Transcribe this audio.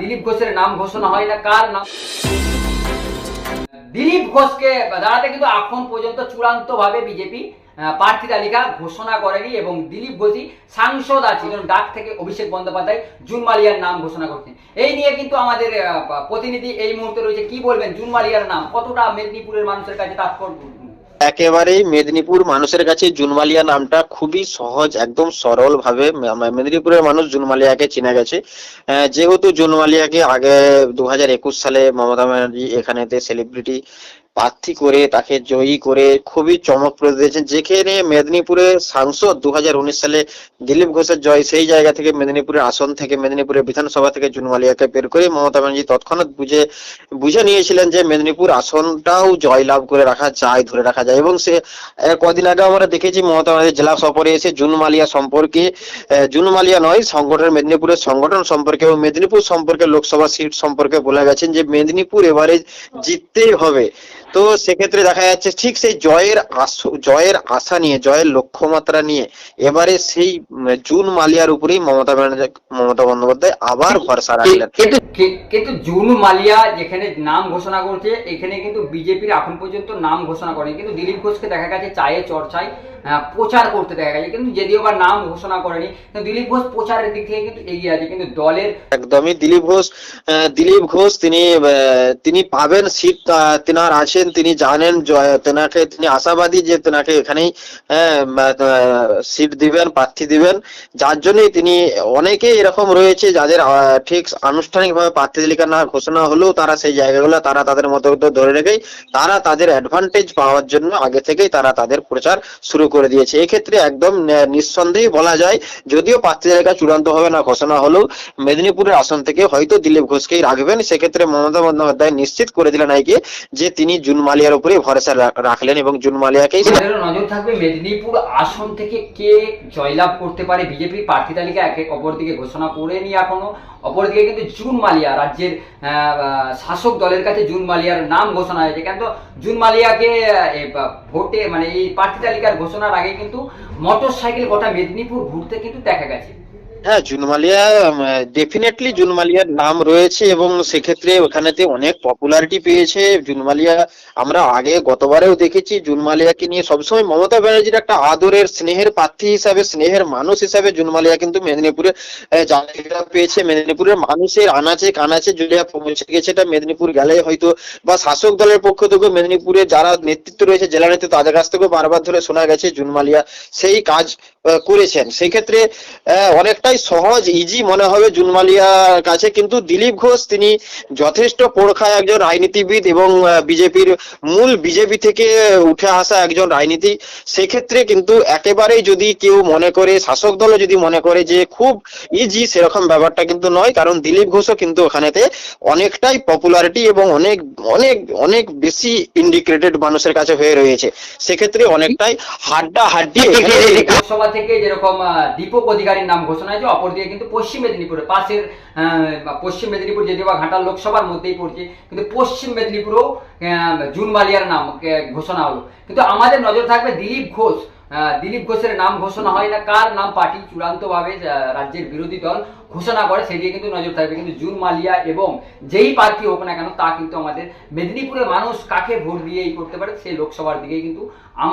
দিলীপ ঘোষের নাম ঘোষণা হয় না, কার নাম? দিলীপ ঘোষকে দাঁড়াতে কিন্তু এখন পর্যন্ত চূড়ান্ত ভাবে বিজেপি প্রার্থী তালিকা ঘোষণা করেনি এবং দিলীপ ঘোষই সাংসদ আছে যেমন ডাক থেকে অভিষেক বন্দ্যোপাধ্যায় জুন মালিয়ার নাম ঘোষণা করছেন। এই নিয়ে কিন্তু আমাদের প্রতিনিধি এই মুহূর্তে রয়েছে। কি বলবেন জুন মালিয়ার নাম? কতটা মেদিনীপুরের মানুষের কাছে তাৎপর্য? একেবারেই মেদিনীপুর মানুষের কাছে জুনমালিয়া নামটা খুবই সহজ, একদম সরল ভাবে মেদিনীপুরের মানুষ জুনমালিয়াকে চিনে গেছে। যেহেতু জুনমালিয়াকে আগে দু হাজার একুশ সালে মমতা ব্যানার্জি এখানেতে সেলিব্রিটি প্রার্থী করে তাকে জয়ী করে খুবই চমকপ্রদ দিয়েছেন। যেখানে মেদিনীপুরের সাংসদ দু হাজার উনিশ সালে দিলীপ ঘোষের জয়, সেই জায়গা থেকে মেদিনীপুরের আসন থেকে মেদিনীপুরের বিধানসভা থেকে জুনমালিয়াকে বের করে মমতা ব্যানার্জি তৎক্ষণাৎ বুঝে বুঝে নিয়েছিলেন যে মেদিনীপুর আসনটাও জয়লাভ করে রাখা যায়, ধরে রাখা যায়। এবং সে কদিন আগে আমরা দেখেছি মমতা ব্যানার্জি জেলা সফরে এসে জুনমালিয়া সম্পর্কে জুনমালিয়া নয়, সংগঠন মেদিনীপুরের সংগঠন সম্পর্কে এবং মেদিনীপুর সম্পর্কে লোকসভা সিট সম্পর্কে বলে গেছেন যে মেদিনীপুর এবারে জিততেই হবে। তো সেক্ষেত্রে দেখা যাচ্ছে ঠিক সেই জয়ের জয়ের আশা নিয়ে জয়ের লক্ষ্যমাত্রা নিয়ে এবারে সেই জুন মালিয়ার উপরেই মমতা ব্যানার্জি মমতা বন্দ্যোপাধ্যায় আবার ভরসা রাখলেন। কিন্তু জুন মালিয়া যেখানে নাম ঘোষণা করছে এখানে কিন্তু বিজেপির এখন পর্যন্ত নাম ঘোষণা করেনি। কিন্তু দিলীপ ঘোষকে দেখা গেছে চায়ে চর্চায় প্রচার করতে দেখা গেছে। কিন্তু যদিও বা নাম ঘোষণা করেনি দিলীপ ঘোষ প্রচারের দিক থেকে কিন্তু এগিয়ে আছে। কিন্তু দলের একদমই দিলীপ ঘোষ আহ, দিলীপ ঘোষ তিনি তিনি পাবেন সিট তেনার আছেন তিনি জানেন তেনাকে, তিনি আশাবাদী যে তেনাকে এখানেই সিট দিবেন, প্রার্থী দিবেন। যার জন্যই তিনি অনেকে এরকম রয়েছে যাদের ঠিক আনুষ্ঠানিকভাবে প্রার্থী তালিকা না ঘোষণা হলেও তারা সেই জায়গাগুলো, তারা তাদের মতো ধরে রেখেই, তারা তাদের অ্যাডভান্টেজ পাওয়ার জন্য আগে থেকেই তারা তাদের প্রচার শুরু করে দিয়েছে। এক্ষেত্রে একদম নিঃসন্দেহে বলা যায়, যদিও প্রার্থী তালিকা চূড়ান্ত হবে না, ঘোষণা হলেও মেদিনীপুরের আসন থেকে হয়তো দিলীপ ঘোষকেই রাখবেন। সেক্ষেত্রে মমতা বন্দ্যোপাধ্যায় নিশ্চিত করে দিলেন আইকে যে তিনি জুন মালিয়ার উপরে ভরসা রাখলেন এবং জুন মালিয়াকেই নজর থাকবে মেদিনীপুর আসন থেকে কে জয়লাভ করতে পারে বিজেপি প্রার্থী তালিকা, একে অপরদিকে ঘোষণা করেনি এখনও। অপরদিকে কিন্তু জুন মালিয়া রাজ্যের শাসক দলের কাছে জুন মালিয়ার নাম ঘোষণা হয়েছে। কিন্তু জুন মালিয়াকে ভোটে মানে এই প্রার্থী তালিকার ঘোষণার আগে কিন্তু মোটর সাইকেল গোটা মেদিনীপুর ঘুরতে কিন্তু দেখা গেছে। হ্যাঁ জুনমালিয়া ডেফিনেটলি জুনমালিয়ার নাম রয়েছে এবং সেক্ষেত্রে ওখানেতে অনেক পপুলারিটি পেয়েছে জুনমালিয়া। আমরা আগে গতবারেও দেখেছি জুনমালিয়াকে নিয়ে সবসময় মমতা ব্যানার্জির একটা আদরের স্নেহের প্রার্থী হিসাবে, স্নেহের মানুষ হিসাবে জুনমালিয়া কিন্তু মেদিনীপুরে জায়গা পেয়েছে। মেদিনীপুরের মানুষের আনাচে কানাচে জুলিয়া পৌঁছে গেছে, এটা মেদিনীপুর গেলে হয়তো বা শাসক দলের পক্ষ থেকে মেদিনীপুরে যারা নেতৃত্ব রয়েছে, জেলা নেতৃত্ব, তাদের কাছ থেকেও বারবার ধরে শোনা গেছে জুনমালিয়া। সেই কাজ করেছেন। সেই ক্ষেত্রে আহ, অনেকটাই সহজ ইজি মনে হবে জুনমালিয়ার কাছে কিন্তু দিলীপ ঘোষ তিনি যথেষ্ট পড়খায় একজন রাজনীতিবিদ এবং বিজেপির মূল বিজেপি থেকে উঠে আসা একজন রাজনীতি। সেক্ষেত্রে কিন্তু একেবারেই যদি কেউ মনে করে শাসক দলও যদি মনে করে যে খুব ইজি সেরকম ব্যাপারটা কিন্তু নয় কারণ দিলীপ ঘোষও কিন্তু ওখানেতে অনেকটাই পপুলারিটি এবং অনেক অনেক অনেক বেশি ইন্ডিকেটেড মানুষের কাছে হয়ে রয়েছে। সেক্ষেত্রে অনেকটাই হাড্ডা হাড্ডি থেকে যেরকম দীপক অধিকারীর নাম ঘোষণা হয়েছে, অপরদিকে কিন্তু পশ্চিম মেদিনীপুরে, পাশের পশ্চিম মেদিনীপুর যদিও বা ঘাটাল লোকসভার মধ্যেই পড়ছে, কিন্তু পশ্চিম মেদিনীপুরেও জুন মালিয়ার নাম ঘোষণা হলো। কিন্তু আমাদের নজর থাকবে দিলীপ ঘোষ। দিলীপ ঘোষের নাম ঘোষণা হয় না, কার নাম পার্টি চূড়ান্তভাবে রাজ্যের বিরোধী দল ঘোষণা করে, সেদিকে কিন্তু নজর থাকবে। কিন্তু জুন মালিয়া এবং যেই প্রার্থী হোক না কেন, তা কিন্তু আমাদের মেদিনীপুরের মানুষ কাকে ভোট দিয়ে এই করতে পারে সেই লোকসভার দিকেই কিন্তু আমার